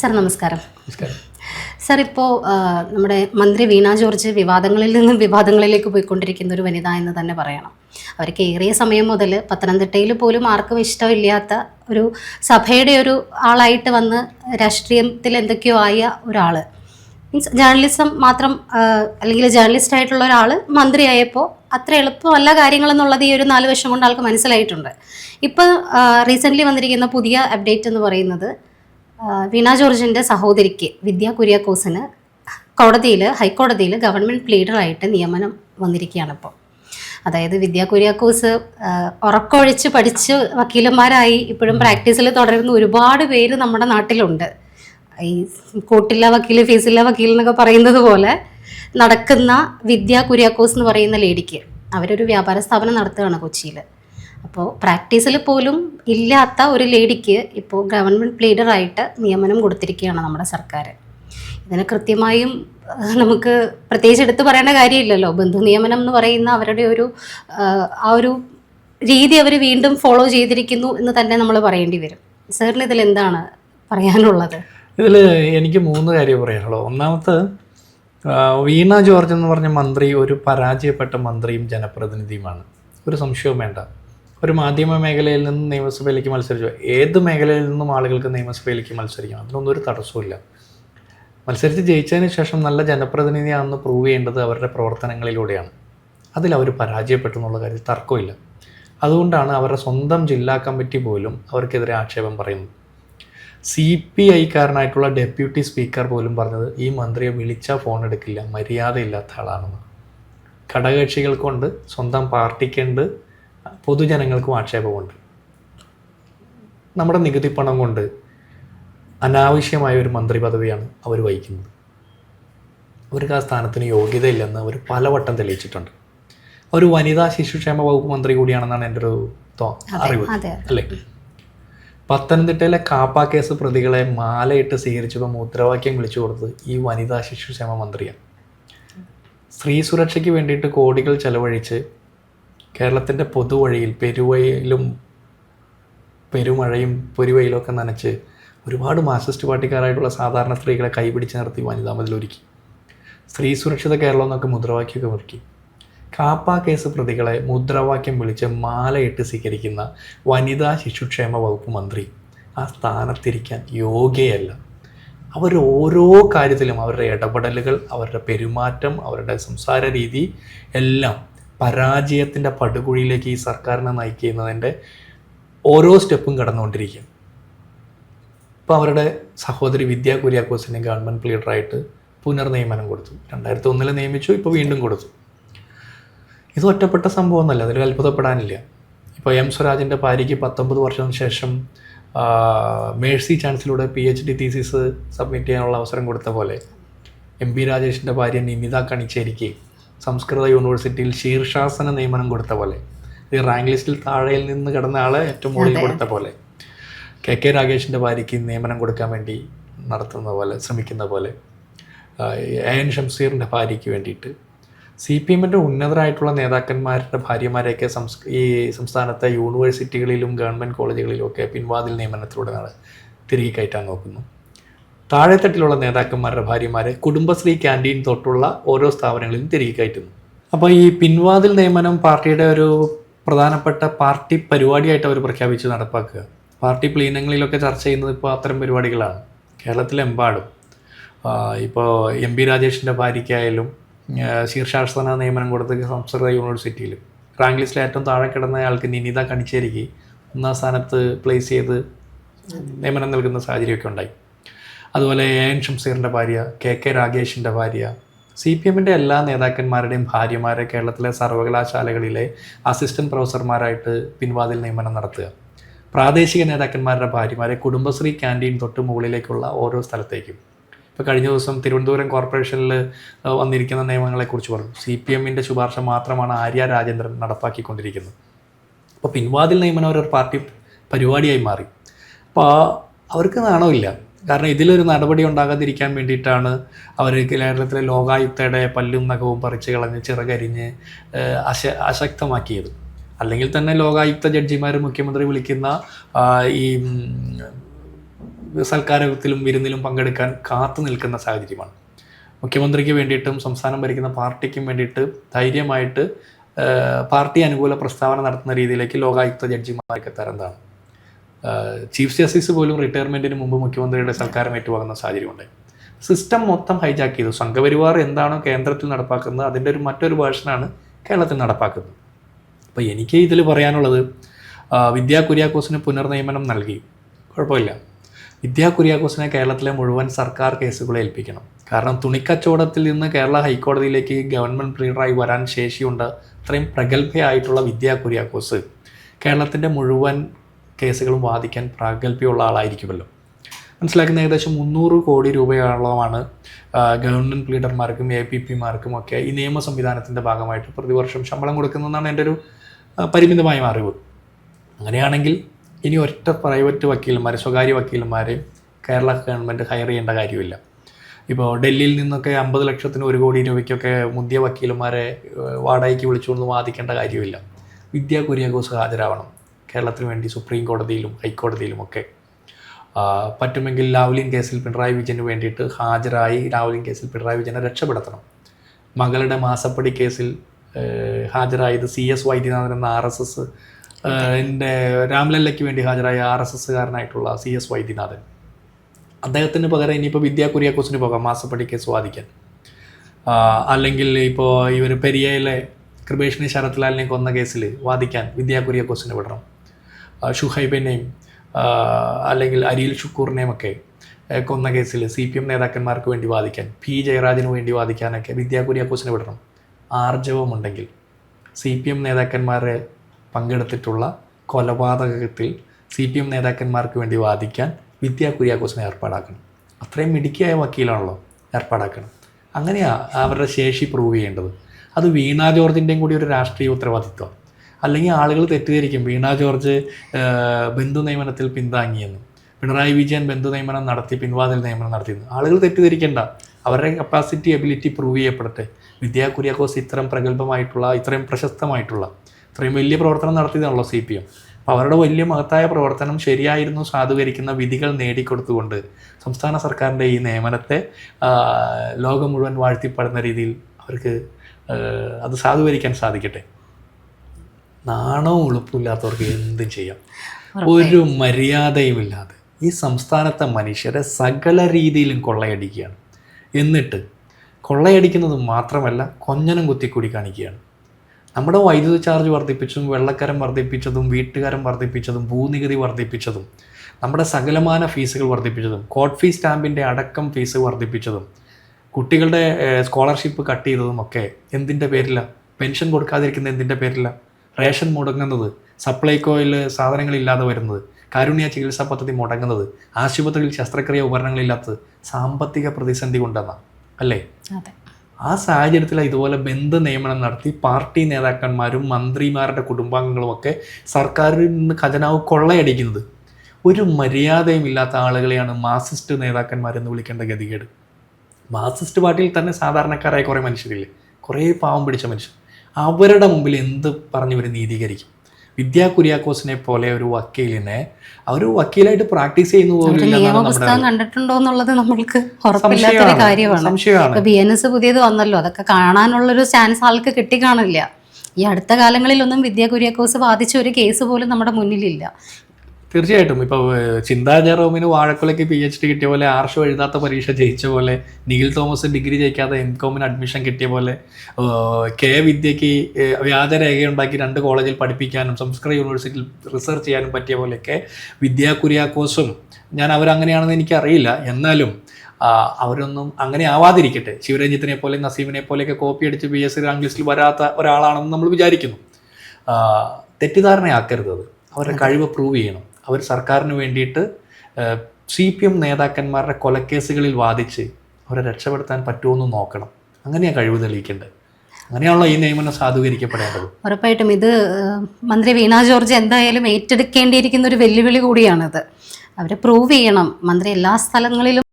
Sir നമസ്കാരം. നമസ്കാരം. Sir ഇപ്പോൾ നമ്മുടെ മന്ത്രി വീണ ജോർജ് വിവാദങ്ങളിൽ നിന്നും വിവാദങ്ങളിലേക്ക് പോയിക്കൊണ്ടിരിക്കുന്ന ഒരു വനിത എന്ന് തന്നെ പറയണം. അവർക്ക് ഏറിയ സമയം മുതൽ പത്തനംതിട്ടയിൽ പോലും ആർക്കും ഇഷ്ടമില്ലാത്ത ഒരു സഭയുടെ ഒരു ആളായിട്ട് വന്ന് രാഷ്ട്രീയത്തിൽ എന്തൊക്കെയോ ആയ ഒരാൾ മീൻസ് ജേർണലിസം മാത്രം അല്ലെങ്കിൽ ജേർണലിസ്റ്റ് ആയിട്ടുള്ള ഒരാൾ മന്ത്രിയായപ്പോൾ അത്ര എളുപ്പമല്ല കാര്യങ്ങളെന്നുള്ളത് ഈ ഒരു നാല് വർഷം കൊണ്ട് ആൾക്ക് മനസ്സിലായിട്ടുണ്ട്. ഇപ്പോൾ റീസെന്റ്ലി വന്നിരിക്കുന്ന പുതിയ അപ്ഡേറ്റ് എന്ന് പറയുന്നത് വീണ ജോർജിന്റെ സഹോദരിക്ക് വിദ്യ കുര്യാക്കോസിന് കോടതിയിൽ ഹൈക്കോടതിയിൽ ഗവൺമെന്റ് പ്ലീഡറായിട്ട് നിയമനം വന്നിരിക്കുകയാണ് ഇപ്പോൾ അതായത് വിദ്യ കുര്യാക്കോസ് ഉറക്കൊഴിച്ച് പഠിച്ച് വക്കീലന്മാരായി ഇപ്പോഴും പ്രാക്ടീസിൽ തുടരുന്ന ഒരുപാട് പേര് നമ്മുടെ നാട്ടിലുണ്ട്. ഈ കൂട്ടില്ല വക്കീൽ ഫീസില്ല വക്കീൽ എന്നൊക്കെ പറയുന്നത് പോലെ നടക്കുന്ന വിദ്യ കുര്യാക്കോസ് എന്ന് പറയുന്ന ലേഡിക്ക് അവരൊരു വ്യാപാര സ്ഥാപനം നടത്തുകയാണ് കൊച്ചിയിൽ അപ്പോൾ പ്രാക്ടീസിൽ പോലും ഇല്ലാത്ത ഒരു ലേഡിക്ക് ഇപ്പോൾ ഗവൺമെന്റ് പ്ലീഡറായിട്ട് നിയമനം കൊടുത്തിരിക്കുകയാണ് നമ്മുടെ സർക്കാർ ഇതിന് കൃത്യമായും നമുക്ക് പ്രത്യേകിച്ച് എടുത്തു പറയേണ്ട കാര്യമില്ലല്ലോ. ബന്ധു നിയമനം എന്ന് പറയുന്ന അവരുടെ ഒരു ആ ഒരു രീതി അവർ വീണ്ടും ഫോളോ ചെയ്തിരിക്കുന്നു എന്ന് തന്നെ നമ്മൾ പറയേണ്ടി വരും. സാറിന് ഇതിൽ എന്താണ് പറയാനുള്ളത്? ഇതിൽ എനിക്ക് മൂന്ന് കാര്യം പറയാനുള്ളത് ഒന്നാമത്തെ വീണ ജോർജ് എന്ന് പറഞ്ഞ മന്ത്രി ഒരു പരാജയപ്പെട്ട മന്ത്രിയും ജനപ്രതിനിധിയുമാണ്. ഒരു സംശയവും വേണ്ട. ഒരു മാധ്യമ മേഖലയിൽ നിന്ന് നിയമസഭയിലേക്ക് മത്സരിച്ചു. ഏത് മേഖലയിൽ നിന്നും ആളുകൾക്ക് നിയമസഭയിലേക്ക് മത്സരിക്കാം അതിനൊന്നും ഒരു തടസ്സമില്ല മത്സരിച്ച് ജയിച്ചതിന് ശേഷം നല്ല ജനപ്രതിനിധിയാണെന്ന് പ്രൂവ് ചെയ്യേണ്ടത് അവരുടെ പ്രവർത്തനങ്ങളിലൂടെയാണ്. അതിൽ അവർ പരാജയപ്പെട്ടു എന്നുള്ള കാര്യത്തിൽ തർക്കമില്ല അതുകൊണ്ടാണ് അവരുടെ സ്വന്തം ജില്ലാ കമ്മിറ്റി പോലും അവർക്കെതിരെ ആക്ഷേപം പറയുന്നത്. സി പി ഐക്കാരനായിട്ടുള്ള ഡെപ്യൂട്ടി സ്പീക്കർ പോലും പറഞ്ഞത് ഈ മന്ത്രിയെ വിളിച്ചാൽ ഫോൺ എടുക്കില്ല മര്യാദയില്ലാത്ത ആളാണെന്ന്. ഘടകകക്ഷികൾ കൊണ്ട് സ്വന്തം പാർട്ടിക്കുണ്ട് പൊതുജനങ്ങൾക്കും ആക്ഷേപമുണ്ട്. നമ്മുടെ നികുതി പണം കൊണ്ട് അനാവശ്യമായ ഒരു മന്ത്രി പദവിയാണ് അവർ വഹിക്കുന്നത്. അവർക്ക് ആ സ്ഥാനത്തിന് യോഗ്യതയില്ലെന്ന് അവർ പലവട്ടം തെളിയിച്ചിട്ടുണ്ട്. ഒരു വനിതാ ശിശുക്ഷേമ വകുപ്പ് മന്ത്രി കൂടിയാണെന്നാണ് എന്റെ ഒരു അറിവ് അല്ലേ? പത്തനംതിട്ടയിലെ കാപ്പ കേസ് പ്രതികളെ മാലയിട്ട് സ്വീകരിച്ചപ്പോൾ മുദ്രാവാക്യം വിളിച്ചു കൊടുത്തത് ഈ വനിതാ ശിശുക്ഷേമ മന്ത്രിയാണ്. സ്ത്രീ സുരക്ഷയ്ക്ക് വേണ്ടിയിട്ട് കോടികൾ ചെലവഴിച്ച് കേരളത്തിന്റെ പൊതുവഴിയിൽ പെരുവയിലും പെരുമഴയും പെരുവയിലൊക്കെ നനച്ച് ഒരുപാട് മാർസിസ്റ്റ് പാർട്ടിക്കാരായിട്ടുള്ള സാധാരണ സ്ത്രീകളെ കൈപിടിച്ച് നിർത്തി വനിതാ മതിലൊരുക്കി. സ്ത്രീ സുരക്ഷിത കേരളം എന്നൊക്കെ മുദ്രാവാക്യമൊക്കെ ഒരുക്കി. കാപ്പ കേസ് പ്രതികളെ മുദ്രാവാക്യം വിളിച്ച് മാലയിട്ട് സ്വീകരിക്കുന്ന വനിതാ ശിശുക്ഷേമ വകുപ്പ് മന്ത്രി ആ സ്ഥാനത്തിരിക്കാൻ യോഗ്യയല്ല. അവർ ഓരോ കാര്യത്തിലും അവരുടെ ഇടപെടലുകൾ അവരുടെ പെരുമാറ്റം അവരുടെ സംസാര രീതി എല്ലാം പരാജയത്തിന്റെ പടുകുഴിയിലേക്ക് ഈ സർക്കാരിനെ നയിക്കുന്നതിന്റെ ഓരോ സ്റ്റെപ്പും കടന്നുകൊണ്ടിരിക്കും. ഇപ്പോൾ അവരുടെ സഹോദരി വിദ്യ കുര്യാക്കോസിനെ ഗവൺമെന്റ് ലീഡറായിട്ട് പുനർനിയമനം കൊടുത്തു. രണ്ടായിരത്തി ഒന്നിൽ നിയമിച്ചു ഇപ്പോൾ വീണ്ടും കൊടുത്തു. ഇത് ഒറ്റപ്പെട്ട സംഭവമൊന്നുമല്ല അതിൽ അത്ഭുതപ്പെടാനില്ല. ഇപ്പോൾ എം സ്വരാജിന്റെ ഭാര്യയ്ക്ക് പത്തൊമ്പത് വർഷം ശേഷം mercy ചാൻസിലൂടെ P H D thesis submit ചെയ്യാനുള്ള അവസരം കൊടുത്ത പോലെ എം പി രാജേഷിന്റെ ഭാര്യ നിമിത കണിച്ചേരിക്ക് സംസ്കൃത യൂണിവേഴ്സിറ്റിയിൽ ശീർഷാസന നിയമനം കൊടുത്ത പോലെ. ഈ റാങ്ക് ലിസ്റ്റിൽ താഴെയിൽ നിന്ന് കിടന്ന ആളെ ഏറ്റവും മുകളിൽ കൊടുത്ത പോലെ. കെ കെ രാഗേഷിന്റെ ഭാര്യയ്ക്ക് നിയമനം കൊടുക്കാൻ വേണ്ടി നടത്തുന്ന പോലെ ശ്രമിക്കുന്ന പോലെ. എ എൻ ഷംസീറിന്റെ ഭാര്യയ്ക്ക് വേണ്ടിയിട്ട്. സി പി എമ്മിന്റെ ഉന്നതരായിട്ടുള്ള നേതാക്കന്മാരുടെ ഭാര്യമാരെയൊക്കെ സംസ് ഈ സംസ്ഥാനത്തെ യൂണിവേഴ്സിറ്റികളിലും ഗവൺമെന്റ് കോളേജുകളിലും ഒക്കെ പിൻവാതിൽ നിയമനത്തിലൂടെ തിരികെ കയറ്റാൻ നോക്കുന്നു. താഴെത്തട്ടിലുള്ള നേതാക്കന്മാരുടെ ഭാര്യമാരെ കുടുംബശ്രീ ക്യാന്റീൻ തൊട്ടുള്ള ഓരോ സ്ഥാപനങ്ങളിലും തിരികെ കയറ്റുന്നു. അപ്പോൾ ഈ പിൻവാതിൽ നിയമനം പാർട്ടിയുടെ ഒരു പ്രധാനപ്പെട്ട പാർട്ടി പരിപാടിയായിട്ട് അവർ പ്രഖ്യാപിച്ച് നടപ്പാക്കുക. പാർട്ടി പ്ലീനങ്ങളിലൊക്കെ ചർച്ച ചെയ്യുന്നത് ഇപ്പോൾ അത്തരം പരിപാടികളാണ്. കേരളത്തിലെമ്പാടും. ഇപ്പോൾ എം പി രാജേഷിന്റെ ഭാര്യയ്ക്കായാലും ശീർഷാസന നിയമനം കൊടുത്ത സംസ്കൃത യൂണിവേഴ്സിറ്റിയിലും. റാങ്ക് ലിസ്റ്റിൽ ഏറ്റവും താഴെ കിടന്ന ആൾക്ക് നിനിത കണിച്ചേരിക്ക് ഒന്നാം സ്ഥാനത്ത് പ്ലേസ് ചെയ്ത് നിയമനം നൽകുന്ന സാഹചര്യമൊക്കെ ഉണ്ടായി. അതുപോലെ എ എൻ ഷംസീറിന്റെ ഭാര്യ കെ കെ രാഗേഷിന്റെ ഭാര്യ സി പി എമ്മിന്റെ എല്ലാ നേതാക്കന്മാരുടെയും ഭാര്യമാരെ കേരളത്തിലെ സർവകലാശാലകളിലെ അസിസ്റ്റന്റ് പ്രൊഫസർമാരായിട്ട് പിൻവാതിൽ നിയമനം നടത്തുക. പ്രാദേശിക നേതാക്കന്മാരുടെ ഭാര്യമാരെ കുടുംബശ്രീ ക്യാന്റീൻ തൊട്ട് മുകളിലേക്കുള്ള ഓരോ സ്ഥലത്തേക്കും. ഇപ്പോൾ കഴിഞ്ഞ ദിവസം തിരുവനന്തപുരം കോർപ്പറേഷനിൽ വന്നിരിക്കുന്ന നിയമങ്ങളെക്കുറിച്ച് പറഞ്ഞു. സി പി എമ്മിന്റെ ശുപാർശ മാത്രമാണ് ആര്യ രാജേന്ദ്രൻ നടപ്പാക്കിക്കൊണ്ടിരിക്കുന്നത്. അപ്പോൾ പിൻവാതിൽ നിയമനം ഒരു പാർട്ടി പരിപാടിയായി മാറി. അപ്പോൾ അവർക്ക് നാണമില്ല. കാരണം ഇതിലൊരു നടപടി ഉണ്ടാകാതിരിക്കാൻ വേണ്ടിയിട്ടാണ് അവർ കേരളത്തിലെ ലോകായുക്തയുടെ പല്ലും നഖവും പറിച്ച് കളഞ്ഞ് ചിറകരിഞ്ഞ് അശ അശക്തമാക്കിയത്. അല്ലെങ്കിൽ തന്നെ ലോകായുക്ത ജഡ്ജിമാർ മുഖ്യമന്ത്രി വിളിക്കുന്ന ഈ സൽക്കാരത്തിലും വിരുന്നിലും പങ്കെടുക്കാൻ കാത്തു നിൽക്കുന്ന സാഹചര്യമാണ്. മുഖ്യമന്ത്രിക്ക് വേണ്ടിയിട്ടും സംസ്ഥാനം ഭരിക്കുന്ന പാർട്ടിക്കും വേണ്ടിയിട്ട് ധൈര്യമായിട്ട് പാർട്ടി അനുകൂല പ്രസ്താവന നടത്തുന്ന രീതിയിലേക്ക് ലോകായുക്ത ജഡ്ജിമാർക്ക് ഏഹ്, ചീഫ് ജസ്റ്റിസ് പോലും റിട്ടയർമെന്റിന് മുമ്പ് മുഖ്യമന്ത്രിയുടെ സൽക്കാരം ഏറ്റുവാങ്ങുന്ന സാഹചര്യമുണ്ട്. സിസ്റ്റം മൊത്തം ഹൈജാക്ക് ചെയ്തു. സംഘപരിവാർ എന്താണോ കേന്ദ്രത്തിൽ നടപ്പാക്കുന്നത് അതിന്റെ ഒരു മറ്റൊരു വേർഷനാണ് കേരളത്തിൽ നടപ്പാക്കുന്നത്. അപ്പോൾ എനിക്ക് ഇതിൽ പറയാനുള്ളത് വിദ്യാ കുര്യാക്കോസിന് പുനർനിയമനം നൽകി. കുഴപ്പമില്ല. വിദ്യാ കുര്യാക്കോസിനെ കേരളത്തിലെ മുഴുവൻ സർക്കാർ കേസുകളെ ഏൽപ്പിക്കണം. കാരണം തുണിക്കച്ചവടത്തിൽ നിന്ന് കേരള ഹൈക്കോടതിയിലേക്ക് ഗവൺമെന്റ് പ്രീഡറായി വരാൻ ശേഷിയുണ്ട്. അത്രയും പ്രഗത്ഭയായിട്ടുള്ള വിദ്യാ കുര്യാക്കോസ് കേരളത്തിന്റെ മുഴുവൻ കേസുകളും വാദിക്കാൻ പ്രാഗൽഭ്യമുള്ള ആളായിരിക്കുമല്ലോ. മനസ്സിലാക്കുന്ന ഏകദേശം മുന്നൂറ് കോടി രൂപയോളമാണ് ഗവൺമെന്റ് ലീഡർമാർക്കും എ പി പിമാർക്കും ഒക്കെ ഈ നിയമ സംവിധാനത്തിന്റെ ഭാഗമായിട്ട് പ്രതിവർഷം ശമ്പളം കൊടുക്കുന്നതെന്നാണ് എന്റെ ഒരു പരിമിതമായ അറിവ്. അങ്ങനെയാണെങ്കിൽ ഇനി ഒറ്റ പ്രൈവറ്റ് വക്കീലന്മാരെ സ്വകാര്യ വക്കീലന്മാരെ കേരള ഗവൺമെന്റ് ഹയർ ചെയ്യേണ്ട കാര്യമില്ല. ഇപ്പോൾ ഡൽഹിയിൽ നിന്നൊക്കെ അമ്പത് ലക്ഷത്തിന് ഒരു കോടി രൂപയ്ക്കൊക്കെ മുന്തിയ വക്കീലന്മാരെ വാടകയ്ക്ക് വിളിച്ചുകൊണ്ട് വാദിക്കേണ്ട കാര്യമില്ല. വിദ്യാ കുര്യാഘോസ് ഹാജരാവണം. കേരളത്തിന് വേണ്ടി സുപ്രീം കോടതിയിലും ഹൈക്കോടതിയിലും ഒക്കെ പറ്റുമെങ്കിൽ ലാവ്ലിൻ കേസിൽ പിണറായി വിജയന് വേണ്ടിയിട്ട് ഹാജരായി ലാവ്ലിൻ കേസിൽ പിണറായി വിജയനെ രക്ഷപ്പെടുത്തണം. മകളുടെ മാസപ്പടി കേസിൽ ഹാജരായത് സി എസ് വൈദ്യനാഥൻ എന്ന ആർ എസ് എസ് എന്റെ രാംലല്ലയ്ക്ക് വേണ്ടി ഹാജരായ ആർ എസ് എസ്സുകാരനായിട്ടുള്ള സി എസ് വൈദ്യനാഥൻ. അദ്ദേഹത്തിന് പകരം ഇനിയിപ്പോൾ വിദ്യാ കുര്യാക്കോസിന് പോകാം മാസപ്പടി കേസ് വാദിക്കാൻ. അല്ലെങ്കിൽ ഇപ്പോൾ ഇവർ പെരിയയിലെ കൃപേഷിനി ശരത്ലാലിനെ കൊന്ന കേസിൽ വാദിക്കാൻ വിദ്യാ കുര്യാക്കോസിന് വിടണം. ഷുഹൈബിനെയും അല്ലെങ്കിൽ അരിയിൽ ഷുക്കൂറിനെയും ഒക്കെ കൊന്ന കേസിൽ സി പി എം നേതാക്കന്മാർക്ക് വേണ്ടി വാദിക്കാൻ പി ജയരാജന് വേണ്ടി വാദിക്കാനൊക്കെ വിദ്യാ കുര്യാക്കോസിനെ വിടണം. ആർജവമുണ്ടെങ്കിൽ സി പി എം നേതാക്കന്മാരെ പങ്കെടുത്തിട്ടുള്ള കൊലപാതകത്തിൽ സി പി എം നേതാക്കന്മാർക്ക് വേണ്ടി വാദിക്കാൻ വിദ്യാ കുര്യാക്കോസിനെ ഏർപ്പാടാക്കണം. അത്രയും മിടുക്കിയായ വക്കീലാണല്ലോ ഏർപ്പാടാക്കണം. അങ്ങനെയാണ് അവരുടെ ശേഷി പ്രൂവ് ചെയ്യേണ്ടത്. അത് വീണാ ജോർജിന്റെയും കൂടി ഒരു രാഷ്ട്രീയ ഉത്തരവാദിത്വം. അല്ലെങ്കിൽ ആളുകൾ തെറ്റിദ്ധരിക്കും. വീണ ജോർജ് ബന്ധു നിയമനത്തിൽ പിന്താങ്ങിയെന്നും. പിണറായി വിജയൻ ബന്ധു നിയമനം നടത്തി പിൻവാതിൽ നിയമനം നടത്തിയെന്ന്. ആളുകൾ തെറ്റിദ്ധരിക്കേണ്ട. അവരുടെ കപ്പാസിറ്റി എബിലിറ്റി പ്രൂവ് ചെയ്യപ്പെടട്ടെ. വിദ്യാ കുര്യാക്കോസ് ഇത്രയും പ്രഗത്ഭമായിട്ടുള്ള ഇത്രയും പ്രശസ്തമായിട്ടുള്ള ഇത്രയും വലിയ പ്രവർത്തനം നടത്തിയതാണല്ലോ സി പി എം. അപ്പോൾ അവരുടെ വലിയ മഹത്തായ പ്രവർത്തനം ശരിയായിരുന്നു സാധൂകരിക്കുന്ന വിധികൾ നേടിക്കൊടുത്തുകൊണ്ട് സംസ്ഥാന സർക്കാരിന്റെ ഈ നിയമനത്തെ ലോകം മുഴുവൻ വാഴ്ത്തിപ്പെടുന്ന രീതിയിൽ അവർക്ക് അത് സാധൂകരിക്കാൻ സാധിക്കട്ടെ. നാണവും ഉളുപ്പില്ലാത്തവർക്ക് എന്തും ചെയ്യാം. ഒരു മര്യാദയും ഇല്ലാതെ ഈ സംസ്ഥാനത്തെ മനുഷ്യരെ സകല രീതിയിലും കൊള്ളയടിക്കുകയാണ്. എന്നിട്ട് കൊള്ളയടിക്കുന്നത് മാത്രമല്ല കൊഞ്ഞനം കുത്തിക്കൂടി കാണിക്കുകയാണ്. നമ്മുടെ വൈദ്യുതി ചാർജ് വർദ്ധിപ്പിച്ചതും വെള്ളക്കരം വർദ്ധിപ്പിച്ചതും വീട്ടുകാരം വർദ്ധിപ്പിച്ചതും ഭൂനികുതി വർദ്ധിപ്പിച്ചതും നമ്മുടെ സകലമാന ഫീസുകൾ വർദ്ധിപ്പിച്ചതും കോട്ട് ഫീസ് സ്റ്റാമ്പിന്റെ അടക്കം ഫീസ് വർദ്ധിപ്പിച്ചതും കുട്ടികളുടെ സ്കോളർഷിപ്പ് കട്ട് ചെയ്തതും ഒക്കെ എന്തിന്റെ പേരില? പെൻഷൻ കൊടുക്കാതിരിക്കുന്ന എന്തിന്റെ പേരില? റേഷൻ മുടങ്ങുന്നത് സപ്ലൈകോയിൽ സാധനങ്ങളില്ലാതെ വരുന്നത് കാരുണ്യ ചികിത്സാ പദ്ധതി മുടങ്ങുന്നത് ആശുപത്രിയിൽ ശസ്ത്രക്രിയ ഉപകരണങ്ങളില്ലാത്തത് സാമ്പത്തിക പ്രതിസന്ധി കൊണ്ടെന്നാണ് അല്ലേ? ആ സാഹചര്യത്തിൽ ഇതുപോലെ ബന്ധ നിയമനം നടത്തി പാർട്ടി നേതാക്കന്മാരും മന്ത്രിമാരുടെ കുടുംബാംഗങ്ങളും ഒക്കെ സർക്കാരിൽ നിന്ന് ഖജനാവ് കൊള്ളയടിക്കുന്നത്. ഒരു മര്യാദയും ഇല്ലാത്ത ആളുകളെയാണ് മാർസിസ്റ്റ് നേതാക്കന്മാരെന്ന് വിളിക്കേണ്ട ഗതികേട്. മാർസിസ്റ്റ് പാർട്ടിയിൽ തന്നെ സാധാരണക്കാരായ കുറേ മനുഷ്യരില്ലേ? കുറേ പാവം പിടിച്ച മനുഷ്യർ. അവരുടെ മുമ്പിൽ എന്ത് പറഞ്ഞ് ഇവർ നീതീകരിക്കും? വിദ്യാ കുര്യാക്കോസിനെ പോലെ ഒരു വക്കീലിനെ അവർ വക്കീലായിട്ട് പ്രാക്ടീസ് ചെയ്യുന്ന പോലും ഒരു കണ്ടിട്ടുണ്ടോ എന്നുള്ളത് നമ്മൾക്ക് ഉറപ്പില്ലാത്തൊരു. കാര്യമാണ്. ബി എൻ എസ് പുതിയത് വന്നല്ലോ അതൊക്കെ കാണാനുള്ളൊരു ചാൻസ് ആൾക്ക് കിട്ടിക്കാണില്ല. ഈ അടുത്ത കാലങ്ങളിലൊന്നും വിദ്യാ കുര്യാക്കോസ് ബാധിച്ച ഒരു കേസ് പോലും നമ്മുടെ മുന്നിലില്ല. തീർച്ചയായിട്ടും. ഇപ്പോൾ ചിന്താ ജെറോമിന് വാഴക്കുലയ്ക്ക് പി എച്ച് ഡി കിട്ടിയ പോലെ ആർഷോ എഴുതാത്ത പരീക്ഷ ജയിച്ച പോലെ നിഖിൽ തോമസ് ഡിഗ്രി ജയിക്കാതെ എം കോമിന് അഡ്മിഷൻ കിട്ടിയ പോലെ കെ വിദ്യയ്ക്ക് വ്യാജരേഖയുണ്ടാക്കി രണ്ട് കോളേജിൽ പഠിപ്പിക്കാനും സംസ്കൃത യൂണിവേഴ്സിറ്റിയിൽ റിസർച്ച് ചെയ്യാനും പറ്റിയ പോലെയൊക്കെ വിദ്യാ കുര്യാക്കോസും ഞാൻ അവരങ്ങനെയാണെന്ന് എനിക്കറിയില്ല. എന്നാലും അവരൊന്നും അങ്ങനെ ആവാതിരിക്കട്ടെ. ശിവരഞ്ജിത്തിനെ പോലെ നസീമിനെ പോലെയൊക്കെ കോപ്പി അടിച്ച് പി എസ് സി റാങ്ക് ലിസ്റ്റിൽ വരാത്ത ഒരാളാണെന്ന് നമ്മൾ വിചാരിക്കുന്നു. തെറ്റിദ്ധാരണയാക്കരുത് അവരുടെ കഴിവ് പ്രൂവ് ചെയ്യണം. അവർ സർക്കാരിന് വേണ്ടിയിട്ട് സി പി എം നേതാക്കന്മാരുടെ കൊലക്കേസുകളിൽ വാദിച്ച് അവരെ രക്ഷപ്പെടുത്താൻ പറ്റുമോ നോക്കണം. അങ്ങനെയാ കഴിവ് തെളിയിക്കേണ്ടത്. അങ്ങനെയാണല്ലോ ഈ നിയമനം സാധൂകരിക്കപ്പെടേണ്ടത്. ഉറപ്പായിട്ടും ഇത് മന്ത്രി വീണ ജോർജ് എന്തായാലും ഏറ്റെടുക്കേണ്ടിയിരിക്കുന്ന ഒരു വെല്ലുവിളി കൂടിയാണിത്. അവരെ പ്രൂവ് ചെയ്യണം. മന്ത്രി എല്ലാ സ്ഥലങ്ങളിലും